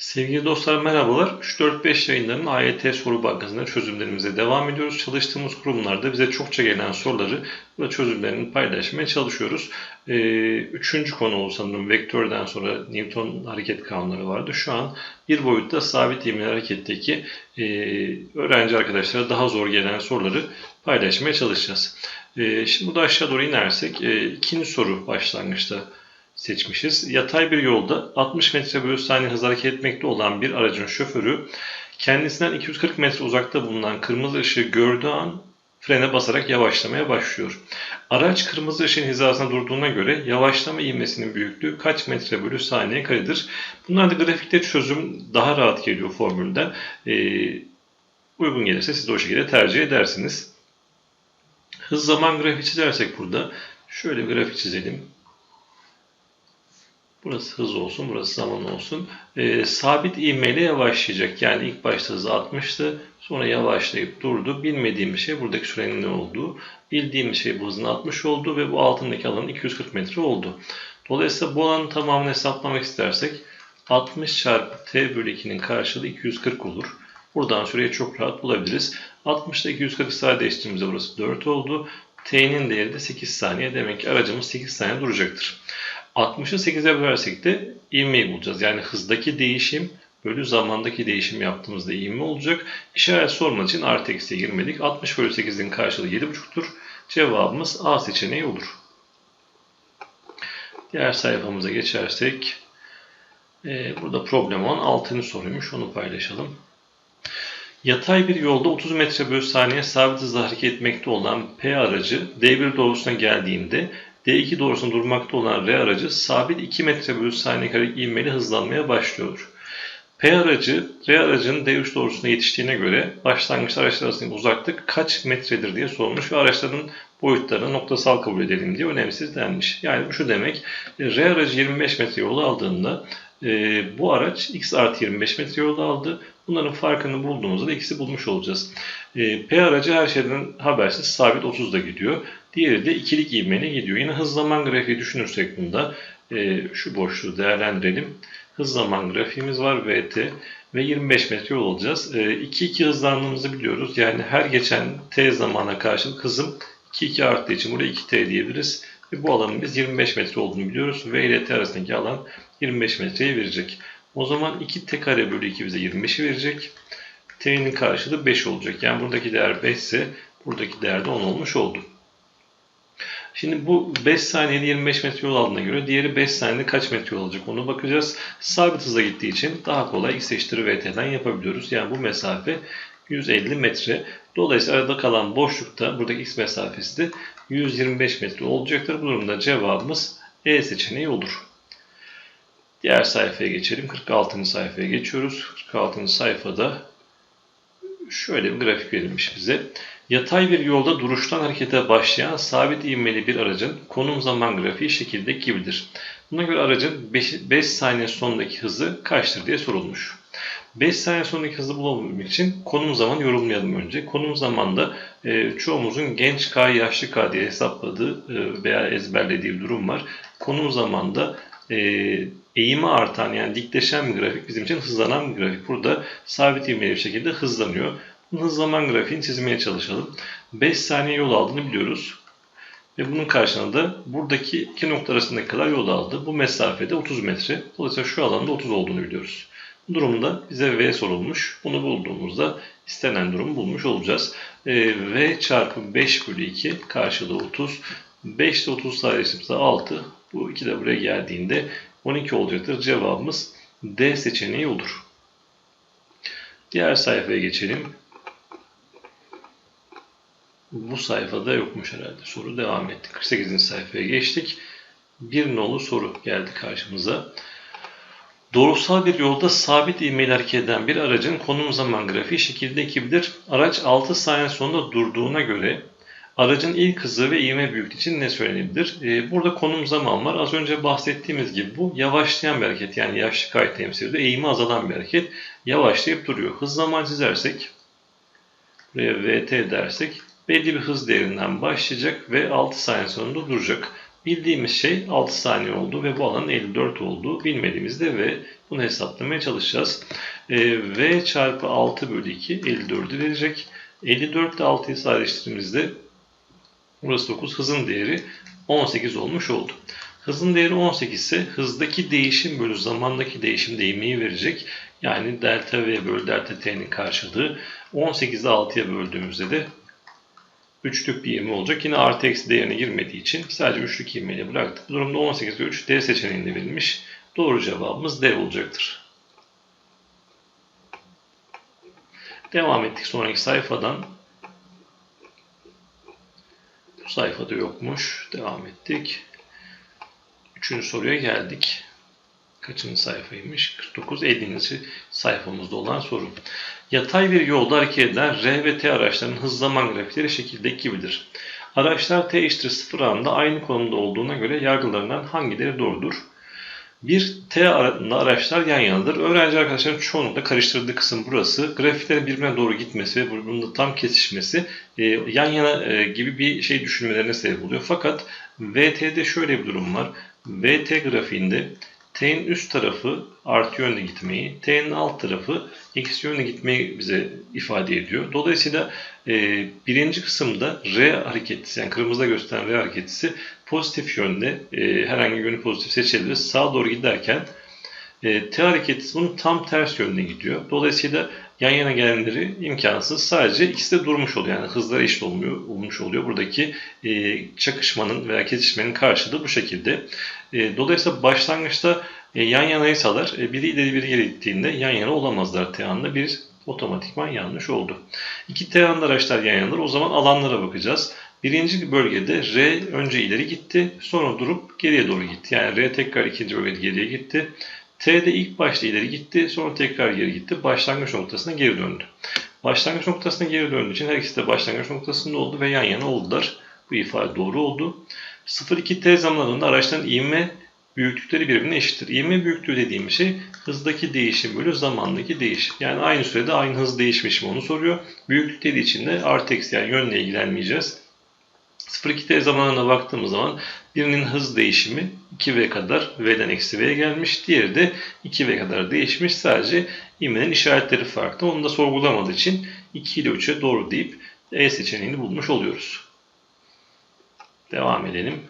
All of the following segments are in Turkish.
Sevgili dostlar merhabalar. 3-4-5 yayınlarının AYT soru bankasında çözümlerimize devam ediyoruz. Çalıştığımız kurumlarda bize çokça gelen soruları ve çözümlerini paylaşmaya çalışıyoruz. Ee, üçüncü konu oldu sanırım. Vektörden sonra Newton hareket kanunları vardı. Şu an bir boyutta sabit ivmeli hareketteki e, öğrenci arkadaşlara daha zor gelen soruları paylaşmaya çalışacağız. E, şimdi burada aşağı doğru inersek e, ikinci soru başlangıçta seçmişiz. Yatay bir yolda 60 metre bölü saniye hız hareket etmekte olan bir aracın şoförü kendisinden 240 metre uzakta bulunan kırmızı ışığı gördüğü an frene basarak yavaşlamaya başlıyor. Araç kırmızı ışığın hizasına durduğuna göre yavaşlama ivmesinin büyüklüğü kaç metre bölü saniye karedir? Bunlar da grafikte çözüm daha rahat geliyor formülden. Ee, uygun gelirse siz de o şekilde tercih edersiniz. Hız zaman grafiği çizersek burada şöyle bir grafik çizelim. Burası hız olsun, burası zaman olsun. E, sabit ivmeyle yavaşlayacak. Yani ilk başta hızı 60'tı. Sonra yavaşlayıp durdu. Bilmediğim şey buradaki sürenin ne olduğu. Bildiğim şey bu hızın 60 oldu ve bu altındaki alanın 240 metre oldu. Dolayısıyla bu alanın tamamını hesaplamak istersek 60 çarpı t bölü 2'nin karşılığı 240 olur. Buradan süreyi çok rahat bulabiliriz. 60 ile 240 sadeleştirdiğimizde burası 4 oldu. T'nin değeri de 8 saniye. Demek ki aracımız 8 saniye duracaktır. 60'ı 8'e bölersek de ivmeyi bulacağız. Yani hızdaki değişim bölü zamandaki değişim yaptığımızda ivme olacak. İşaret sormak için artı eksiye girmedik. 60 bölü 8'in karşılığı 7,5'tur. Cevabımız A seçeneği olur. Diğer sayfamıza geçersek e, burada problem olan 6. soruymuş. Onu paylaşalım. Yatay bir yolda 30 metre bölü saniye sabit hızla hareket etmekte olan P aracı D1 doğrusuna geldiğinde D2 doğrusunda durmakta olan R aracı sabit 2 metre bölü saniye kare ivmeli hızlanmaya başlıyor. P aracı R aracının D3 doğrusuna yetiştiğine göre başlangıç araçlar arasındaki uzaklık kaç metredir diye sorulmuş ve araçların boyutlarını noktasal kabul edelim diye önemsiz denmiş. Yani şu demek R aracı 25 metre yolu aldığında e, bu araç x artı 25 metre yolu aldı. Bunların farkını bulduğumuzda da x'i bulmuş olacağız. E, P aracı her şeyden habersiz sabit 30'da gidiyor. Diğeri de ikilik ivmeyle gidiyor. Yine hız zaman grafiği düşünürsek bunda e, şu boşluğu değerlendirelim. Hız zaman grafiğimiz var VT ve 25 metre yol alacağız. 2-2 hızlandığımızı biliyoruz. Yani her geçen t zamana karşılık hızım 2-2 arttığı için buraya 2t diyebiliriz. Ve bu alanın biz 25 metre olduğunu biliyoruz. V ile t arasındaki alan 25 metreyi verecek. O zaman 2t kare bölü 2 bize 25'i verecek. t'nin karşılığı 5 olacak. Yani buradaki değer 5 ise buradaki değer de 10 olmuş oldu. Şimdi bu 5 saniyede 25 metre yol aldığına göre diğeri 5 saniyede kaç metre yol alacak onu bakacağız. Sabit hıza gittiği için daha kolay x eşittir vt'den yapabiliyoruz. Yani bu mesafe 150 metre. Dolayısıyla arada kalan boşlukta buradaki x mesafesi de 125 metre olacaktır. Bu durumda cevabımız E seçeneği olur. Diğer sayfaya geçelim. 46. sayfaya geçiyoruz. 46. sayfada şöyle bir grafik verilmiş bize. Yatay bir yolda duruştan harekete başlayan sabit ivmeli bir aracın konum zaman grafiği şekildeki gibidir. Buna göre aracın 5, 5 saniye sonundaki hızı kaçtır diye sorulmuş. 5 saniye sonraki hızı bulabilmek için konum zaman yorumlayalım önce. Konum zamanda e, çoğumuzun genç K, yaşlı K diye hesapladığı e, veya ezberlediği bir durum var. Konum zamanda e, eğimi artan yani dikleşen bir grafik bizim için hızlanan bir grafik. Burada sabit ivmeli bir şekilde hızlanıyor. Hız zaman grafiğini çizmeye çalışalım. 5 saniye yol aldığını biliyoruz. Ve bunun karşılığında da buradaki iki nokta arasındaki kadar yol aldı. Bu mesafede 30 metre. Dolayısıyla şu alanda 30 olduğunu biliyoruz. Durumda bize V sorulmuş. Bunu bulduğumuzda istenen durumu bulmuş olacağız. E, v çarpı 5 bölü 2 karşılığı 30. 5 ile 30 sadeleştiğimizde 6. Bu 2 de buraya geldiğinde 12 olacaktır. Cevabımız D seçeneği olur. Diğer sayfaya geçelim. Bu sayfada yokmuş herhalde. Soru devam etti. 48. sayfaya geçtik. Bir nolu soru geldi karşımıza. Doğrusal bir yolda sabit ivmeyle hareket eden bir aracın konum zaman grafiği şekilde gibidir. Araç 6 saniye sonunda durduğuna göre aracın ilk hızı ve ivme büyüklüğü için ne söylenebilir? Ee, burada konum zaman var. Az önce bahsettiğimiz gibi bu yavaşlayan bir hareket. Yani yaşlı kay temsil ediyor. Eğimi azalan bir hareket. Yavaşlayıp duruyor. Hız zaman çizersek buraya vt dersek belli bir hız değerinden başlayacak ve 6 saniye sonunda duracak. Bildiğimiz şey 6 saniye oldu ve bu alanın 54 olduğu bilmediğimizde ve bunu hesaplamaya çalışacağız. E, v çarpı 6 bölü 2 54'ü verecek. 54 ile 6'yı sadeleştirdiğimizde burası 9 hızın değeri 18 olmuş oldu. Hızın değeri 18 ise hızdaki değişim bölü zamandaki değişim değmeyi verecek. Yani delta v bölü delta t'nin karşılığı 18'i 6'ya böldüğümüzde de üçlük bir ivme olacak. Yine artı eksi değerine girmediği için sadece üçlük ivmeyle bıraktık. Bu durumda 18 ve 3 D seçeneğinde verilmiş. Doğru cevabımız D olacaktır. Devam ettik sonraki sayfadan. Bu sayfada yokmuş. Devam ettik. Üçüncü soruya geldik. Kaçıncı sayfaymış? 49, 50. sayfamızda olan soru. Yatay bir yolda hareket eden R ve T araçlarının hız zaman grafikleri şekildeki gibidir. Araçlar T eşittir 0 anında aynı konumda olduğuna göre yargılarından hangileri doğrudur? Bir T arasında araçlar yan yanadır. Öğrenci arkadaşların çoğunlukla karıştırdığı kısım burası. Grafiklerin birbirine doğru gitmesi ve bunun tam kesişmesi e, yan yana e, gibi bir şey düşünmelerine sebep oluyor. Fakat VT'de şöyle bir durum var. VT grafiğinde T'nin üst tarafı artı yönde gitmeyi, T'nin alt tarafı eksi yönde gitmeyi bize ifade ediyor. Dolayısıyla e, birinci kısımda R hareketisi yani kırmızıda gösteren R hareketisi pozitif yönde e, herhangi bir yönü pozitif seçebiliriz. Sağa doğru giderken e, T hareketisi bunun tam ters yönde gidiyor. Dolayısıyla yan yana gelenleri imkansız. Sadece ikisi de durmuş oluyor. Yani hızlar eşit olmuyor, olmuş oluyor. Buradaki e, çakışmanın veya kesişmenin karşılığı bu şekilde. E, dolayısıyla başlangıçta e, yan yanaysalar e, biri ileri biri geri gittiğinde yan yana olamazlar T anında. Bir otomatikman yanlış oldu. İki T anında araçlar yan yanadır. O zaman alanlara bakacağız. Birinci bölgede R önce ileri gitti, sonra durup geriye doğru gitti. Yani R tekrar ikinci bölgede geriye gitti. T'de ilk başta ileri gitti, sonra tekrar geri gitti. Başlangıç noktasına geri döndü. Başlangıç noktasına geri döndüğü için her ikisi de başlangıç noktasında oldu ve yan yana oldular. Bu ifade doğru oldu. 0-2T zamanlarında araçların ivme büyüklükleri birbirine eşittir. İvme büyüklüğü dediğim şey hızdaki değişim bölü zamandaki değişim. Yani aynı sürede aynı hız değişmiş mi onu soruyor. Büyüklük dediği için de artı eksi yani yönle ilgilenmeyeceğiz. 0-2t zamanına baktığımız zaman birinin hız değişimi 2v kadar v'den eksi v'ye gelmiş. Diğeri de 2v kadar değişmiş. Sadece ivmenin işaretleri farklı. Onu da sorgulamadığı için 2 ile 3'e doğru deyip E seçeneğini bulmuş oluyoruz. Devam edelim.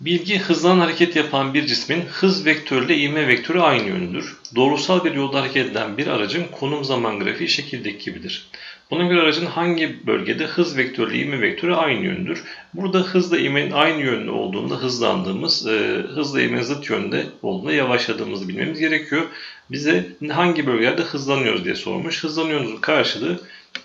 Bilgi hızlan hareket yapan bir cismin hız vektörüyle ivme vektörü aynı yönüdür. Doğrusal bir yolda hareket eden bir aracın konum zaman grafiği şekildeki gibidir. Buna göre aracın hangi bölgede hız vektörü ivme vektörü aynı yöndür. Burada hızla ivmenin aynı yönlü olduğunda hızlandığımız, e, hızla ivmenin zıt yönde olduğunda yavaşladığımızı bilmemiz gerekiyor. Bize hangi bölgelerde hızlanıyoruz diye sormuş. Hızlanıyoruzun karşılığı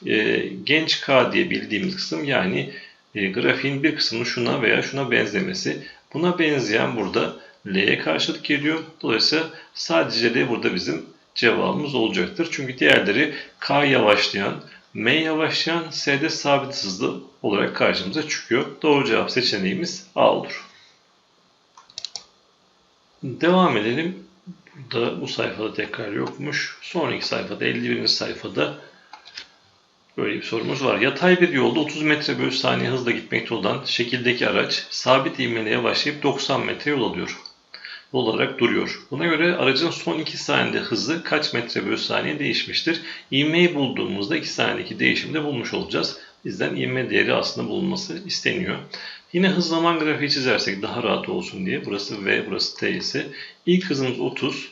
e, genç K diye bildiğimiz kısım yani e, grafiğin bir kısmının şuna veya şuna benzemesi. Buna benzeyen burada L'ye karşılık geliyor. Dolayısıyla sadece L burada bizim cevabımız olacaktır. Çünkü diğerleri K yavaşlayan, M yavaşlayan, S'de sabit hızlı olarak karşımıza çıkıyor. Doğru cevap seçeneğimiz A olur. Devam edelim. Burada bu sayfada tekrar yokmuş. Sonraki sayfada 51. sayfada Böyle bir sorumuz var. Yatay bir yolda 30 metre bölü saniye hızla gitmekte olan şekildeki araç sabit ivmeyle başlayıp 90 metre yol alıyor. Olarak duruyor. Buna göre aracın son 2 saniyede hızı kaç metre bölü saniye değişmiştir? İvmeyi bulduğumuzda 2 saniyedeki değişimi de bulmuş olacağız. Bizden ivme değeri aslında bulunması isteniyor. Yine hız zaman grafiği çizersek daha rahat olsun diye. Burası V, burası T ise ilk hızımız 30.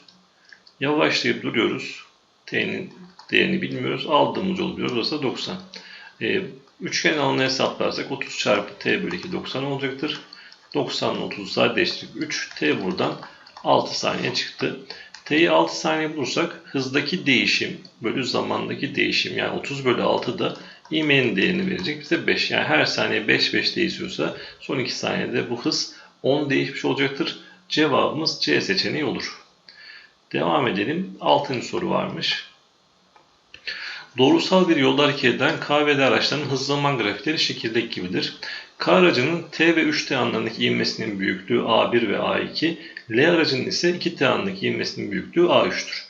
Yavaşlayıp duruyoruz. T'nin değerini bilmiyoruz. Aldığımız yol biliyoruz. Burası 90. E, üçgen alanı hesaplarsak 30 çarpı t bölü 2 90 olacaktır. 90 ile 30'u sadeleştirdik. 3 t buradan 6 saniye çıktı. T'yi 6 saniye bulursak hızdaki değişim bölü zamandaki değişim yani 30 bölü 6 da ivmenin değerini verecek. Bize 5 yani her saniye 5 5 değişiyorsa son 2 saniyede bu hız 10 değişmiş olacaktır. Cevabımız C seçeneği olur. Devam edelim. 6. soru varmış. Doğrusal bir yolda hareket eden K ve D araçlarının hız zaman grafikleri şekildeki gibidir. K aracının T ve 3T anlarındaki ivmesinin büyüklüğü A1 ve A2, L aracının ise 2T anındaki ivmesinin büyüklüğü A3'tür.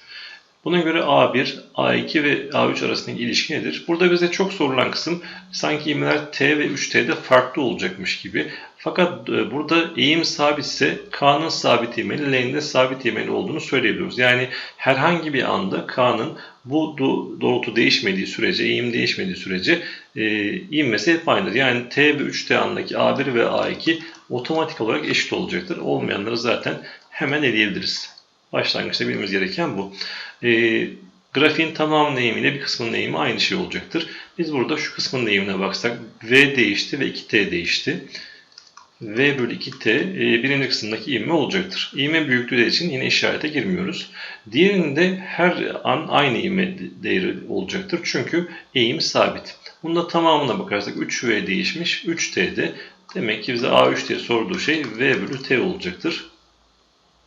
Buna göre A1, A2 ve A3 arasındaki ilişki nedir? Burada bize çok sorulan kısım sanki ivmeler T ve 3T'de farklı olacakmış gibi. Fakat e, burada eğim sabitse K'nın sabit ivmeli, L'nin de sabit ivmeli olduğunu söyleyebiliyoruz. Yani herhangi bir anda K'nın bu doğrultu değişmediği sürece, eğim değişmediği sürece e, ivmesi hep aynıdır. Yani T ve 3T andaki A1 ve A2 otomatik olarak eşit olacaktır. Olmayanları zaten hemen eleyebiliriz. Başlangıçta bilmemiz gereken bu. E, grafiğin tamamının eğimiyle bir kısmının eğimi aynı şey olacaktır. Biz burada şu kısmın eğimine baksak V değişti ve 2T değişti. V bölü 2T e, birinci kısımdaki ivme olacaktır. İvme büyüklüğü için yine işarete girmiyoruz. Diğerinde her an aynı ivme değeri olacaktır. Çünkü eğim sabit. Bunda tamamına bakarsak 3V değişmiş, 3T'de. Demek ki bize A3 diye sorduğu şey V bölü T olacaktır.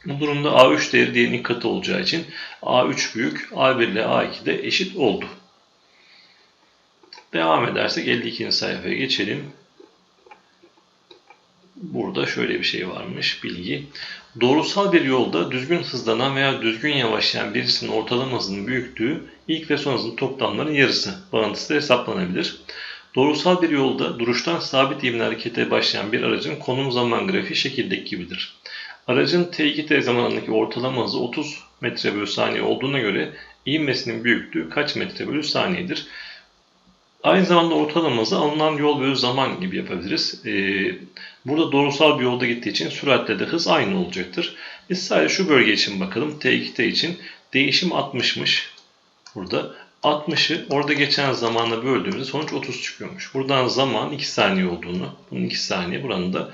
Bu durumda A3 değeri diğerinin katı olacağı için A3 büyük, A1 ile A2 de eşit oldu. Devam edersek 52. sayfaya geçelim. Burada şöyle bir şey varmış bilgi. Doğrusal bir yolda düzgün hızlanan veya düzgün yavaşlayan birisinin ortalama hızının büyüklüğü ilk ve son hızın toplamlarının yarısı bağıntısı hesaplanabilir. Doğrusal bir yolda duruştan sabit ivme harekete başlayan bir aracın konum zaman grafiği şekildeki gibidir. Aracın T2T zamanındaki ortalama hızı 30 metre bölü saniye olduğuna göre ivmesinin büyüklüğü kaç metre bölü saniyedir? Aynı zamanda ortalama hızı alınan yol bölü zaman gibi yapabiliriz. Ee, burada doğrusal bir yolda gittiği için süratle de hız aynı olacaktır. Biz sadece şu bölge için bakalım. T2T için değişim 60'mış. Burada 60'ı orada geçen zamanla böldüğümüzde sonuç 30 çıkıyormuş. Buradan zaman 2 saniye olduğunu, bunun 2 saniye, buranın da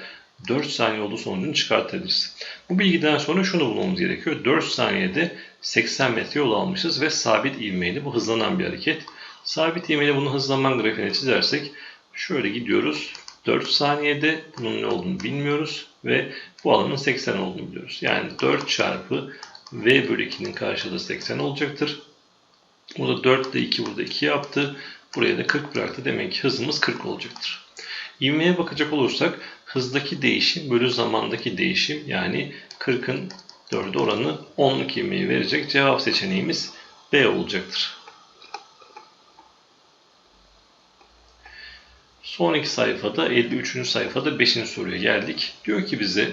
4 saniye olduğu sonucunu çıkartabiliriz. Bu bilgiden sonra şunu bulmamız gerekiyor. 4 saniyede 80 metre yol almışız ve sabit ivmeyle bu hızlanan bir hareket. Sabit ivmeyle bunu hızlanman grafiğine çizersek şöyle gidiyoruz. 4 saniyede bunun ne olduğunu bilmiyoruz ve bu alanın 80 olduğunu biliyoruz. Yani 4 çarpı v bölü 2'nin karşılığı 80 olacaktır. Burada 4 ile 2 burada 2 yaptı. Buraya da 40 bıraktı. Demek ki hızımız 40 olacaktır. İvmeye bakacak olursak hızdaki değişim bölü zamandaki değişim yani 40'ın 4'e oranı 10'luk ivmeyi verecek. Cevap seçeneğimiz B olacaktır. Sonraki sayfada 53. sayfada 5. soruya geldik. Diyor ki bize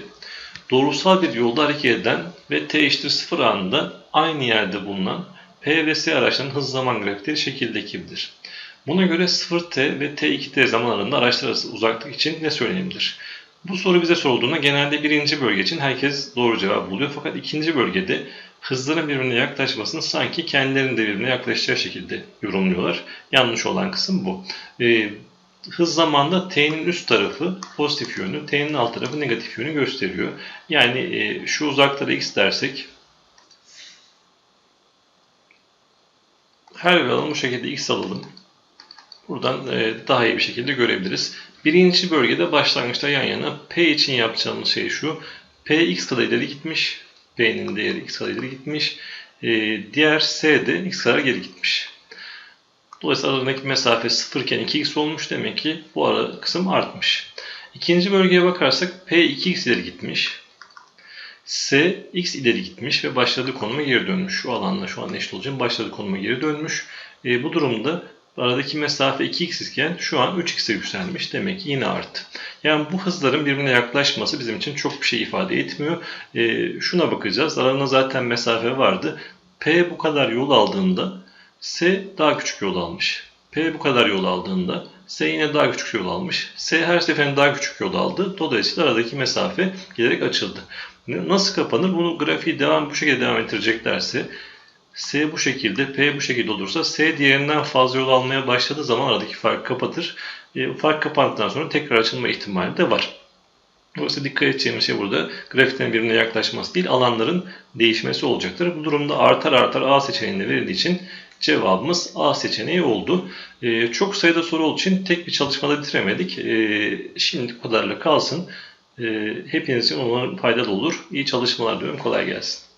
doğrusal bir yolda hareket eden ve t eşittir 0 anında aynı yerde bulunan P ve S araçlarının hız zaman grafikleri şekildekidir. Buna göre 0T ve T2T zaman aralığında araçlar arası uzaklık için ne söylenebilir? Bu soru bize sorulduğunda genelde birinci bölge için herkes doğru cevap buluyor. Fakat ikinci bölgede hızların birbirine yaklaşmasını sanki kendilerinin de birbirine yaklaşacağı şekilde yorumluyorlar. Yanlış olan kısım bu. Ee, hız zamanda t'nin üst tarafı pozitif yönü, t'nin alt tarafı negatif yönü gösteriyor. Yani e, şu uzaklara x dersek her bir alalım bu şekilde x alalım. Buradan e, daha iyi bir şekilde görebiliriz. Birinci bölgede başlangıçta yan yana P için yapacağımız şey şu. P x kadar ileri gitmiş. P'nin değeri x kadar ileri gitmiş. E, diğer S de x kadar geri gitmiş. Dolayısıyla aradaki mesafe 0 iken 2x olmuş. Demek ki bu ara kısım artmış. İkinci bölgeye bakarsak P 2x ileri gitmiş. S x ileri gitmiş ve başladığı konuma geri dönmüş. Şu alanla şu an eşit olacağım. Başladığı konuma geri dönmüş. E, bu durumda aradaki mesafe 2x iken şu an 3x'e yükselmiş. Demek ki yine arttı. Yani bu hızların birbirine yaklaşması bizim için çok bir şey ifade etmiyor. E, şuna bakacağız. Aralarında zaten mesafe vardı. P bu kadar yol aldığında S daha küçük yol almış. P bu kadar yol aldığında S yine daha küçük yol almış. S her seferinde daha küçük yol aldı. Dolayısıyla aradaki mesafe giderek açıldı. Nasıl kapanır? Bunu grafiği devam bu şekilde devam ettireceklerse S bu şekilde, P bu şekilde olursa S diğerinden fazla yol almaya başladığı zaman aradaki farkı kapatır. E, fark kapandıktan sonra tekrar açılma ihtimali de var. Dolayısıyla dikkat edeceğimiz şey burada grafiklerin birbirine yaklaşması değil, alanların değişmesi olacaktır. Bu durumda artar artar A seçeneğinde verildiği için cevabımız A seçeneği oldu. Ee, çok sayıda soru olduğu için tek bir çalışmada bitiremedik. Ee, şimdi kadarla kalsın. Ee, hepiniz için umarım faydalı olur. İyi çalışmalar diyorum. Kolay gelsin.